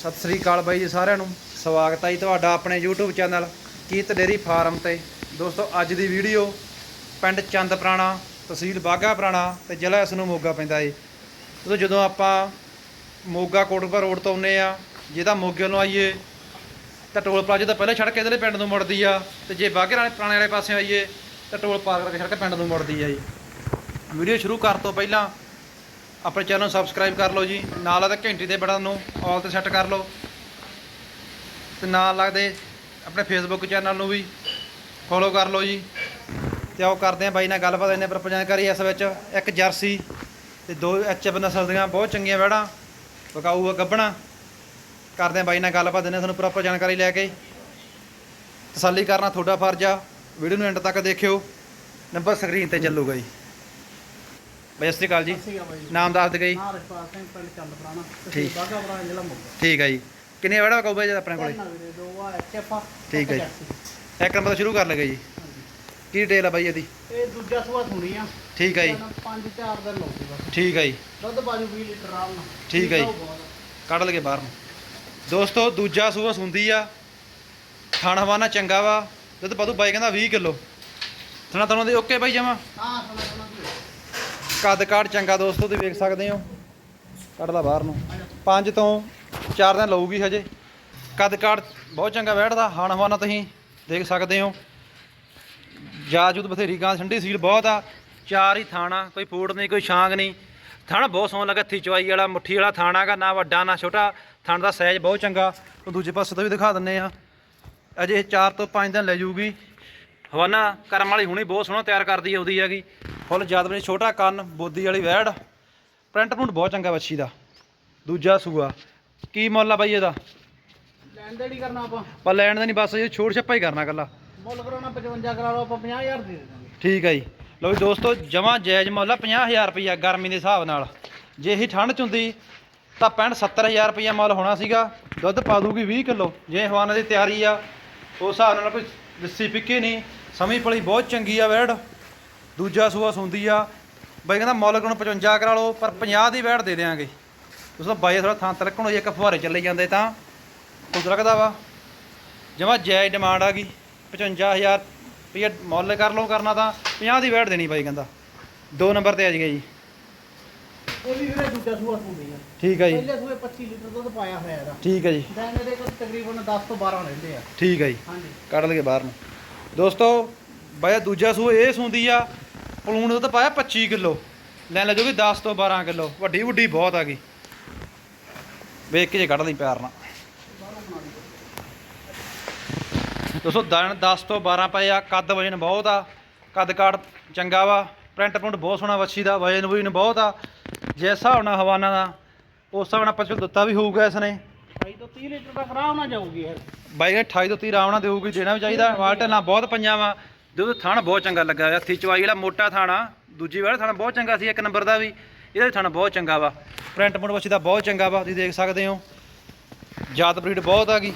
ਸਤਿ ਸ੍ਰੀ ਅਕਾਲ ਬਾਈ ਜੀ ਸਾਰਿਆਂ ਨੂੰ। ਸਵਾਗਤ ਹੈ ਜੀ ਤੁਹਾਡਾ ਆਪਣੇ YouTube ਚੈਨਲ ਕੀਤ ਡੇਰੀ ਫਾਰਮ ਤੇ। ਦੋਸਤੋ, ਅੱਜ ਦੀ ਵੀਡੀਓ ਪਿੰਡ ਚੰਦ ਪੁਰਾਣਾ, ਤਹਿਸੀਲ ਬਾਗਾ ਪੁਰਾਣਾ ਤੇ ਜ਼ਿਲ੍ਹਾ ਇਸ ਨੂੰ ਮੋਗਾ ਪੈਂਦਾ ਜੀ ਉਦੋਂ ਜਦੋਂ ਆਪਾਂ ਮੋਗਾ ਕੋਟਕਪੁਰਾ ਰੋਡ ਤੋਂ ਆਉਂਦੇ ਆ, ਜੇ ਤਾਂ ਮੋਗੇ ਨੂੰ ਆਈਏ, ਤਾਂ ਟੋਲ ਪਲਾਜ਼ੇ ਤੋਂ ਪਹਿਲੇ ਸੜਕ ਇਹਦੇ ਪਿੰਡ ਨੂੰ ਮੁੜਦੀ ਆ, ਤੇ ਜੇ ਬਾਗੇ ਵਾਲੇ ਪੁਰਾਣੇ ਵਾਲੇ ਪਾਸੇ ਆਈਏ, ਤਾਂ ਟੋਲ ਪਾਰ ਕਰਕੇ ਸੜਕ ਪਿੰਡ ਨੂੰ ਮੁੜਦੀ ਆ ਜੀ। ਵੀਡੀਓ ਸ਼ੁਰੂ ਕਰਨ ਤੋਂ ਪਹਿਲਾਂ ਆਪਣੇ ਚੈਨਲ ਨੂੰ ਸਬਸਕ੍ਰਾਈਬ ਕਰ ਲਓ ਜੀ। ਨਾਲ ਲੱਗਦਾ ਘੰਟੀ ਦੇ ਬਟਨ ਨੂੰ ਆਲ ਤੇ ਸੈੱਟ ਕਰ ਲਓ। ਤੇ ਨਾਲ ਲੱਗਦੇ ਆਪਣੇ ਫੇਸਬੁੱਕ ਚੈਨਲ ਨੂੰ ਵੀ ਫੋਲੋ ਕਰ ਲਓ ਜੀ। ਤੇ ਆਓ ਕਰਦੇ ਆ ਬਾਈ ਨਾਲ ਗੱਲਬਾਤ ਇਹਨੇ ਪਰ ਜਾਣਕਾਰੀ ਇਸ ਵਿੱਚ। ਇੱਕ ਜਰਸੀ ਤੇ ਦੋ ਐਚਐਫ ਨਸਲ ਦੀਆਂ, ਬਹੁਤ ਚੰਗੀਆਂ ਵੈੜਾਂ। ਵਿਕਾਊ ਆ ਗੱਬਣਾ। ਕਰਦੇ ਆ ਬਾਈ ਨਾਲ ਗੱਲਬਾਤ ਇਹਨੇ ਤੁਹਾਨੂੰ ਪ੍ਰੋਪਰ ਜਾਣਕਾਰੀ ਲੈ ਕੇ। ਤਸੱਲੀ ਕਰਨਾ ਤੁਹਾਡਾ ਫਰਜ਼ ਆ। ਵੀਡੀਓ ਨੂੰ ਐਂਡ ਤੱਕ ਦੇਖਿਓ। ਨੰਬਰ ਸਕਰੀਨ ਤੇ ਚੱਲੂਗਾ ਜੀ। ਬਾਈ ਸਤਿ ਸ਼੍ਰੀ ਅਕਾਲ ਜੀ। ਬਾਈ ਨਾਮ ਦੱਸ ਦੇ ਜੀ। ਹਾਂ ਰਖਪਾਲ ਸਿੰਘ ਪਿੰਡ ਚੰਦ ਪੁਰਾਣਾ। ਠੀਕ। ਬਾਗਾ ਪੁਰਾਣਾ ਜ਼ਿਲ੍ਹਾ ਮੋਗਾ ਠੀਕ ਹੈ ਜੀ। ਕਿੰਨੇ ਵੜਾ ਕਹੂਗਾ ਜੀ ਆਪਣੇ ਕੋਲੇ? ਦੋ ਆ ਐਚਐਫ ਠੀਕ ਹੈ ਜੀ। ਇੱਕ ਨੰਬਰ ਤੋਂ ਸ਼ੁਰੂ ਕਰ ਲਗੇ ਜੀ। ਕੀ ਡਿਟੇਲ ਆ ਬਾਈ ਇਹਦੀ? ਇਹ ਦੂਜਾ ਸੂਆ ਸੁਣੀ ਆ। ਠੀਕ ਹੈ ਜੀ। ਪੰਜ ਚਾਰ ਦਿਨ ਲਾਉਂਦੇ ਬਸ। ਠੀਕ ਹੈ ਜੀ। ਦੁੱਧ ਬਾਜੂ 20 ਲੀਟਰ ਆਰਾਮ ਨਾਲ। ਠੀਕ ਹੈ ਜੀ। ਕੱਢ ਲਗੇ ਬਾਹਰ ਨੂੰ। ਦੋਸਤੋ ਦੂਜਾ ਸੂਆ ਸੁੰਦੀ ਆ। ਥਣ ਹਵਾਨਾ ਚੰਗਾ ਵਾ। ਦੁੱਧ ਪਾਦੂ ਬਾਈ ਕਹਿੰਦਾ 20 ਕਿਲੋ। ਥਣਾ ਤੁਹਾਨੂੰ ਦੇ ਓਕੇ ਬਾਈ ਜਮਾ? ਹਾਂ। ਕੱਦ ਕਾਠ ਚੰਗਾ ਦੋਸਤੋ, ਤੁਸੀਂ ਵੇਖ ਸਕਦੇ ਹੋ। ਕੱਢ ਲਾ ਬਾਹਰ ਨੂੰ। ਪੰਜ ਤੋਂ ਚਾਰ ਦਿਨ ਲਊਗੀ ਹਜੇ। ਕੱਦ ਕਾਠ ਬਹੁਤ ਚੰਗਾ ਬੈਠਦਾ, ਹਣ ਹਵਾਨਾ ਤੁਸੀਂ ਦੇਖ ਸਕਦੇ ਹੋ। ਜਾਜੂਦ ਬਥੇਰੀ ਗਾਂ, ਠੰਡੀ ਸੀਲ ਬਹੁਤ ਆ। ਚਾਰ ਹੀ ਥਾਣਾ, ਕੋਈ ਫੂੜ ਨਹੀਂ, ਕੋਈ ਛਾਂਗ ਨਹੀਂ। ਥਣ ਬਹੁਤ ਸੋਹਣਾ ਲੱਗਾ ਹੱਥੀ ਵਾਲਾ, ਮੁੱਠੀ ਵਾਲਾ ਥਾਣਾ ਗਾ ਨਾ ਵੱਡਾ, ਨਾ ਛੋਟਾ। ਥਣ ਦਾ ਸਾਈਜ਼ ਬਹੁਤ ਚੰਗਾ। ਉਹ ਦੂਜੇ ਪਾਸੇ ਤੋਂ ਵੀ ਦਿਖਾ ਦਿੰਨੇ ਆ। ਅਜੇ 4 ਤੋਂ 5 ਦਿਨ ਲੈ ਜੂਗੀ। ਹਵਾਨਾ ਕਰਮ ਵਾਲੀ ਹੁਣੀ ਬਹੁਤ ਸੋਹਣਾ ਤਿਆਰ ਕਰਦੀ ਆਉਂਦੀ ਹੈਗੀ। ਫੁੱਲ ਜਦ ਬਣੇ ਛੋਟਾ ਕੰਨ ਬੋਦੀ ਵਾਲੀ ਵੈੜ। ਪ੍ਰਿੰਟ ਪ੍ਰਿੰਟ ਬਹੁਤ ਚੰਗਾ ਬੱਚੀ ਦਾ। ਦੂਜਾ ਸੂਆ। ਕੀ ਮੁੱਲ ਆ ਬਾਈ ਇਹਦਾ? ਲੈਣ ਦੇੜੀ ਕਰਨਾ ਆਪਾਂ। ਪਰ ਲੈਣ ਦਾ ਨਹੀਂ ਬਸ ਇਹ ਛੋੜ ਛੱਪਾ ਹੀ ਕਰਨਾ ਕੱਲਾ ਮੁੱਲ ਕਰਾਉਣਾ 55 ਕਰਾ ਲਓ ਆਪਾਂ 50000 ਦੇ ਦੇਵਾਂਗੇ। ਠੀਕ ਹੈ ਜੀ। ਲਓ ਜੀ ਦੋਸਤੋ ਜਮਾ ਜਾਇਜ਼ ਮੁੱਲ ਆ 50000 ਰੁਪਈਆ ਗਰਮੀ ਦੇ ਹਿਸਾਬ ਨਾਲ। ਜੇ ਇਹ ਠੰਡ ਚ ਹੁੰਦੀ ਤਾਂ 65 70000 ਰੁਪਈਆ ਮੁੱਲ ਹੋਣਾ ਸੀਗਾ। ਦੁੱਧ ਪਾ ਦੂਗੀ 20 ਕਿਲੋ। ਜੇ ਹਵਾਨਾ ਦੀ ਤਿਆਰੀ ਆ ਉਸ ਹਿਸਾਬ ਨਾਲ ਕੋਈ ਲੱਸੀ ਫਿੱਕੀ ਨਹੀਂ। ਸਮੀ ਪਲੀ ਬਹੁਤ ਚੰਗੀ ਆ ਵੈੜ। ਦੂਜਾ ਸੂਆ ਸੁੰਦੀ ਆ। ਬਾਈ ਕਹਿੰਦਾ ਮੁੱਲ ਕੋਣ 55 ਕਰਾ ਲਓ ਪਰ 50 ਦੀ ਵੈੜ ਦੇ ਦੇਾਂਗੇ ਉਸ ਤੋਂ ਬਾਈ ਥੋੜਾ ਥਾਂ ਤਲਕਣ ਹੋਈ ਇੱਕ ਫੁਹਾਰੇ ਚੱਲੇ ਜਾਂਦੇ ਤਾਂ ਕੁਝ ਲੱਗਦਾ ਵਾ। ਜਮਾ ਜਾਇਜ਼ ਡਿਮਾਂਡ ਆ ਗਈ 55000 ਰੁਪਈਆ ਮੁੱਲ ਕਰ ਲਓ ਕਰਨਾ ਤਾਂ 50 ਦੀ ਵੈਟ ਦੇਣੀ ਬਾਈ ਕਹਿੰਦਾ। ਦੋ ਨੰਬਰ ਤੇ ਆ ਜੀ ਜੀ। ਇਹ ਵੀ ਵੀਰੇ ਦੂਜਾ ਸੂਆ ਸੁਣੀ ਆ। ਠੀਕ ਹੈ ਜੀ। ਪਹਿਲੇ ਸੂਏ 25 ਲੀਟਰ ਦੁੱਧ ਪਾਇਆ ਹੋਇਆ ਇਹਦਾ। ਠੀਕ ਹੈ ਜੀ। ਦਿਨ ਦੇ ਕੋਲ ਤਕਰੀਬਨ 10 ਤੋਂ 12 ਰਹਿੰਦੇ ਆ। ਠੀਕ ਹੈ ਜੀ। ਹਾਂਜੀ। ਕੱਢ ਲਗੇ ਬਾਹਰ ਨੂੰ। ਦੋਸਤੋ ਬਾਈ ਦੂਜਾ ਸੂ ਇਹ ਸੁੰਦੀ ਆ ਪਲੂਣ ਦੁੱਧ ਪਾਇਆ 25 ਕਿਲੋ। ਲੈ ਲੈ ਜੋਗੀ 10 ਤੋਂ 12 ਕਿਲੋ। ਵੱਡੀ ਵੱਡੀ ਬਹੁਤ ਆ ਗਈ। ਵੇਖ ਕੇ ਜੇ ਕੱਢ ਲਈ ਪਿਆਰ ਨਾਲ। ਦੋਸਤੋ ਦਣ 10 ਤੋਂ 12 ਪਏ ਆ ਕੱਦ ਵਜਨ ਬਹੁਤ ਆ ਕੱਦ ਕਾੜ ਚੰਗਾ ਵਾ ਪ੍ਰਿੰਟ ਪ੍ਰਿੰਟ ਬਹੁਤ ਸੋਹਣਾ ਵੱਛੀ ਦਾ ਵਜਨ ਵਜਨ ਬਹੁਤ ਆ। ਜੇ ਹਿਸਾਬ ਨਾਲ ਹਵਾਨਾ ਦਾ ਉਸ ਹਿਸਾਬ ਨਾਲ ਪਛਲ ਦਿੱਤਾ ਵੀ ਹੋਊਗਾ ਇਸ ਨੇ। 28 ਤੋਂ 30 ਲੀਟਰ ਤੱਕ ਆਰਾਮ ਨਾਲ ਜਾਊਗੀ ਇਹ। ਬਾਈ ਨੇ 28 ਤੋਂ 30 ਆਰਾਮ ਨਾਲ ਦੇਊਗੀ ਦੇਣਾ ਵੀ ਚਾਹੀਦਾ ਵਾਲਟ ਨਾਲ ਬਹੁਤ ਪੰਜਾਂ ਵਾ। ਦੁੱਧ ਥਣ ਬਹੁਤ ਚੰਗਾ ਲੱਗਾ ਹੋਇਆ ਹੱਥੀ ਚਵਾਈ ਵਾਲਾ ਮੋਟਾ ਥਾਣਾ ਦੂਜੀ ਵਾਲਾ ਥਣ ਬਹੁਤ ਚੰਗਾ ਸੀ ਇੱਕ ਨੰਬਰ ਦਾ ਵੀ ਇਹਦਾ ਵੀ ਥਣ ਬਹੁਤ ਚੰਗਾ ਵਾ। ਪ੍ਰਿੰਟ ਪੁੰਟ ਬੱਚੀ ਦਾ ਬਹੁਤ ਚੰਗਾ ਵਾ ਤੁਸੀਂ ਦੇਖ ਸਕਦੇ ਹੋ। ਜਾਤ ਬਰੀਡ ਬਹੁਤ ਆ ਗਈ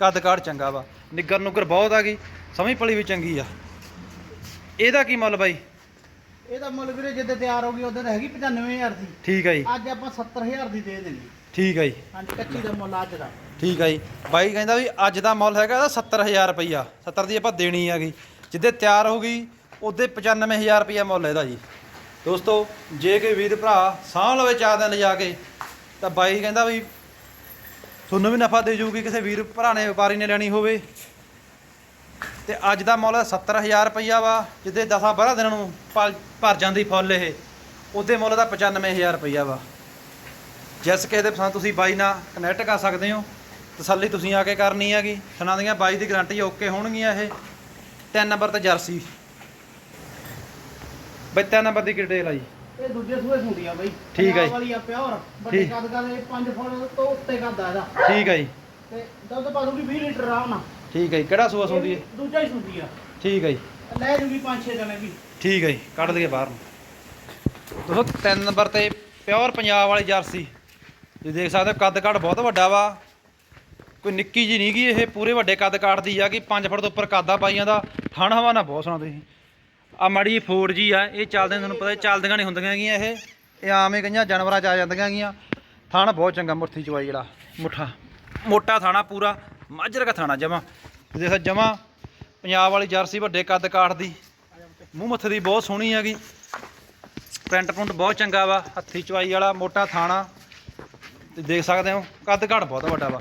ਕੱਦ ਕਾੜ ਚੰਗਾ ਵਾ ਨਿੱਗਰ ਨੁੱਗਰ ਬਹੁਤ ਆ ਗਈ ਸਮਝ ਪਲੀ ਵੀ ਚੰਗੀ ਆ। ਇਹਦਾ ਕੀ ਮੁੱਲ ਬਾਈ? ਇਹਦਾ ਮੁੱਲ ਵੀਰੇ ਜਿੱਦੇ ਤਿਆਰ ਹੋ ਗਈ ਉਹਦੇ ਤਾਂ ਹੈਗੀ 95000 ਦੀ। ਠੀਕ ਆ ਜੀ। ਅੱਜ ਆਪਾਂ 70000 ਦੀ ਦੇ ਦੇਣੀ। ਠੀਕ ਆ ਜੀ। ਹਾਂਜੀ ਕੱਚੀ ਦਾ ਮੁੱਲ ਅੱਜ ਦਾ। ਠੀਕ ਆ ਜੀ। ਬਾਈ ਕਹਿੰਦਾ ਵੀ ਅੱਜ ਦਾ ਮੁੱਲ ਹੈਗਾ ਇਹਦਾ 70000 ਰੁਪਈਆ 70 ਦੀ ਆਪਾਂ ਦੇਣੀ ਹੈਗੀ ਜਿੱਦੇ ਤਿਆਰ ਹੋ ਗਈ, ਉਹਦੇ 95000 ਰੁਪਈਆ ਮੁੱਲ ਇਹਦਾ ਜੀ। ਦੋਸਤੋ, ਜੇ ਕੋਈ ਵੀਰ ਭਰਾ ਸਾਂਭ ਲਵੇ ਚਾਰ ਦਿਨ ਲਿਜਾ ਕੇ, ਤਾਂ ਬਾਈ ਕਹਿੰਦਾ ਵੀ ਤੁਹਾਨੂੰ ਵੀ ਨਫਾ ਦੇ ਜੂਗੀ, ਕਿਸੇ ਵੀਰ ਭਰਾ ਨੇ ਵਪਾਰੀ ਨੇ ਲੈਣੀ ਹੋਵੇ। ਤੇ ਅੱਜ ਦਾ ਮੁੱਲ 70000 ਰੁਪਈਆ ਵਾ, ਜਿੱਦੇ 10 12 ਦਿਨਾਂ ਨੂੰ ਭਰ ਭਰ ਜਾਂਦੀ ਫੁੱਲ ਇਹ, ਉਹਦੇ ਮੁੱਲ ਦਾ 95000 ਰੁਪਈਆ ਵਾ। ਜਿਸ ਕਿਸੇ ਦੇ ਪਸੰਦ ਤੁਸੀਂ ਬਾਈ ਨਾਲ ਕਨੈਕਟ ਕਰ ਸਕਦੇ ਹੋ, ਤਸੱਲੀ ਤੁਸੀਂ ਆ ਕੇ ਕਰਨੀ ਹੈਗੀ। ਸੁਣਾ ਦੀਆਂ ਬਾਈ ਦੀ ਗਾਰੰਟੀ ਓਕੇ ਹੋਣਗੀਆਂ ਇਹ। ਤਿੰਨ ਨੰਬਰ ਤੇ ਜਰਸੀ। ਬਈ ਤਿੰਨ ਨੰਬਰ ਦੀ ਡਿਟੇਲ ਆ ਜੀ। ਇਹ ਦੂਜੇ ਸੂਏ ਹੁੰਦੀ ਆ ਬਾਈ। ਠੀਕ ਜੀ। ਵਾਲੀ ਆ ਪਿਓਰ। ਵੱਡੇ ਠੀਕ। ਕੱਦ ਦਾ ਇਹ 5 ਫੁੱਟ ਤੋਂ ਉੱਤੇ ਕੱਦ ਆ ਇਹਦਾ। ਠੀਕ ਹੈ ਜੀ। ਤੇ ਦੁੱਧ ਪਾ ਦੂਗੀ 20 ਲੀਟਰ ਆਰਾਮ ਨਾਲ। ਠੀਕ ਹੈ ਜੀ। ਕਿਹੜਾ ਸੂਆ ਸੁੰਦੀ ਹੈ ਦੂਜਾ ਹੀ ਸੁੰਦੀ ਆ। ਠੀਕ ਹੈ ਜੀ। ਲੈ ਜੂਗੀ 5-6 ਦਿਨ ਵੀ। ਠੀਕ ਹੈ ਜੀ। ਕੱਢ ਲਈਏ ਬਾਹਰ ਨੂੰ। ਦੋਸਤੋ ਨੰਬਰ ਤੇ ਪਿਓਰ ਪੰਜਾਬ ਵਾਲੀ ਜਰਸੀ। ਤੁਸੀਂ ਦੇਖ ਸਕਦੇ ਹੋ ਕੱਦ ਕਾਠ ਬਹੁਤ ਵੱਡਾ ਵਾ। ਕੋਈ ਨਿੱਕੀ ਜੀ ਨਹੀਂ ਗੀ ਇਹ ਪੂਰੇ ਵੱਡੇ ਕੱਦ ਕਾਠ ਦੀ ਆ ਕਿ 5 ਫੁੱਟ ਤੋਂ ਉੱਪਰ ਕਾਦਾ ਪਾਈਆਂ ਦਾ ਹਵਾ ਹਵਾਨਾ ਬਹੁਤ ਸੋਹਣਾ ਤੁਸੀਂ ਆ ਮੜੀ 4G ਆ, ਇਹ ਚੱਲਦੇ ਤੁਹਾਨੂੰ ਪਤਾ ਚੱਲਦੀਆਂ ਨਹੀਂ ਹੁੰਦੀਆਂ ਹੈਗੀਆਂ ਇਹ। ਇਹ ਆਮ ਹੀ ਕਈਆਂ ਜਾਨਵਰਾਂ ਚ ਆ ਜਾਂਦੀਆਂ ਹੈਗੀਆਂ ਥਣ ਬਹੁਤ ਚੰਗਾ ਮੁਰਥੀ ਚਵਾਈ ਜਿਹੜਾ ਮੁੱਠਾ। ਮੋਟਾ ਥਾਣਾ ਪੂਰਾ ਮਾਝਰ ਦਾ ਥਾਣਾ ਜਮਾ। ਦੇਖ ਜਮਾ, ਪੰਜਾਬ ਵਾਲੀ ਜਰਸੀ ਵੱਡੇ ਕੱਦ ਕਾਠ ਦੀ। ਮੂੰਹ ਮੱਥੇ ਦੀ ਬਹੁਤ ਸੋਹਣੀ ਹੈਗੀ। ਪ੍ਰਿੰਟ ਪ੍ਰਿੰਟ ਬਹੁਤ ਚੰਗਾ ਵਾ, ਹੱਥੀ ਚਵਾਈ ਵਾਲਾ, ਮੋਟਾ ਥਾਣਾ। ਤੇ ਦੇਖ ਸਕਦੇ ਹੋ, ਕੱਦ ਕਾਠ ਬਹੁਤ ਵੱਡਾ ਵਾ।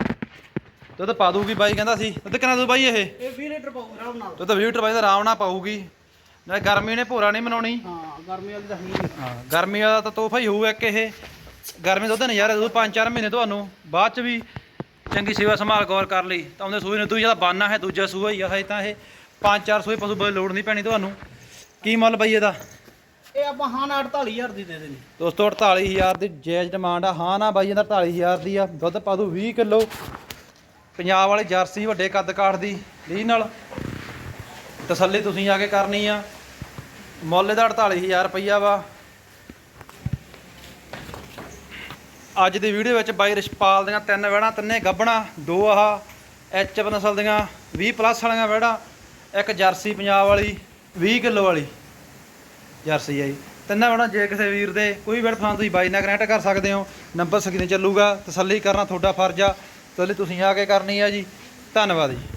ਦੁੱਧ ਪਾ ਦੂਗੀ ਬਾਈ ਕਹਿੰਦਾ ਸੀ। ਦੁੱਧ ਕਿੰਨਾ ਦੂ ਬਾਈ ਇਹ? ਇਹ 20 ਲੀਟਰ ਪਾਉ ਆਰਾਮ ਨਾਲ। ਦੁੱਧ 20 ਲੀਟਰ ਬਾਈ ਦਾ ਆਰਾਮ ਨਾਲ ਪਾਊਗੀ। ਨਾਲੇ ਗਰਮੀ ਨੇ ਭੋਰਾ ਨਹੀਂ ਮਨਾਉਣੀ। ਹਾਂ ਗਰਮੀ ਵਾਲੀ ਤਾਂ ਹੈ ਹੀ ਗਰਮੀ ਵਾਲਾ ਤਾਂ ਤੋਹਫਾ ਹੀ ਹੋਊ ਇੱਕ ਇਹ। ਗਰਮੀ ਦਾ ਉਹਦੇ ਨਜ਼ਾਰੇ ਦੋ ਪੰਜ ਚਾਰ ਮਹੀਨੇ ਤੁਹਾਨੂੰ। ਬਾਅਦ ਚ ਵੀ ਚੰਗੀ ਸੇਵਾ ਸੰਭਾਲ ਗੌਰ ਕਰ ਲਈ। ਤਾਂ ਉਹਦੇ ਸੂਏ ਨੂੰ ਤੂੰ ਜਿਹਦਾ ਬਾਨਾ ਹੈ ਦੂਜਾ ਸੂਆ ਹੀ ਆ ਹਜੇ ਤਾਂ ਇਹ ਪੰਜ ਚਾਰ ਸੂਏ ਪਸ਼ੂ ਬਈ ਲੋੜ ਨਹੀਂ ਪੈਣੀ ਤੁਹਾਨੂੰ। ਕੀ ਮੁੱਲ ਬਈ ਇਹਦਾ? ਇਹ ਆਪਾਂ ਹਾਂ 48000 ਦੀ ਦੇ ਦੇਣੀ। ਦੋਸਤੋ 48000 ਦੀ ਜਾਇਜ਼ ਡਿਮਾਂਡ ਆ। ਹਾਂ ਨਾ ਬਾਈ ਇਹਦਾ 48000 ਦੀ ਆ। ਦੁੱਧ ਪਾ ਦੂ 20 ਕਿਲੋ। ਪੰਜਾਬ ਵਾਲੀ ਜਰਸੀ ਵੱਡੇ ਕੱਦ ਕਾਠ ਦੀ ਲੀ ਨਾਲ ਤਸੱਲੀ ਤੁਸੀਂ ਆ ਕੇ ਕਰਨੀ ਆ। ਮੁੱਲ ਇਹਦਾ 48000 ਰੁਪਈਆ ਵਾ। ਅੱਜ ਦੀ ਵੀਡੀਓ ਵਿੱਚ ਬਾਈ ਰਿਸ਼ਪਾਲ ਦੀਆਂ ਤਿੰਨ ਵਹਿੜਾਂ, ਤਿੰਨੇ ਗੱਬਣਾ, ਦੋ ਆਹ ਐਚਐਫ ਨਸਲ ਦੀਆਂ 20 ਪਲੱਸ ਵਾਲੀਆਂ ਵਹਿੜਾਂ, ਇੱਕ ਜਰਸੀ ਪੰਜਾਬ ਵਾਲੀ 20 ਕਿਲੋ ਵਾਲੀ ਜਰਸੀ ਆਈ ਤਿੰਨਾਂ ਵੜਾ ਜੇ ਕਿਸੇ ਵੀਰ ਦੇ ਕੋਈ ਵੀ ਫਾਂ ਤੁਸੀਂ ਬਾਈ ਨਾਲ ਕਨੈਕਟ ਕਰ ਸਕਦੇ ਹੋ। ਨੰਬਰ ਸਕਰੀਨ ਚੱਲੂਗਾ। ਤਸੱਲੀ ਕਰਨਾ ਤੁਹਾਡਾ ਫਰਜ਼ ਆ। ਤਸੱਲੀ ਤੁਸੀਂ ਆ ਕੇ ਕਰਨੀ ਆ ਜੀ। ਧੰਨਵਾਦ ਜੀ।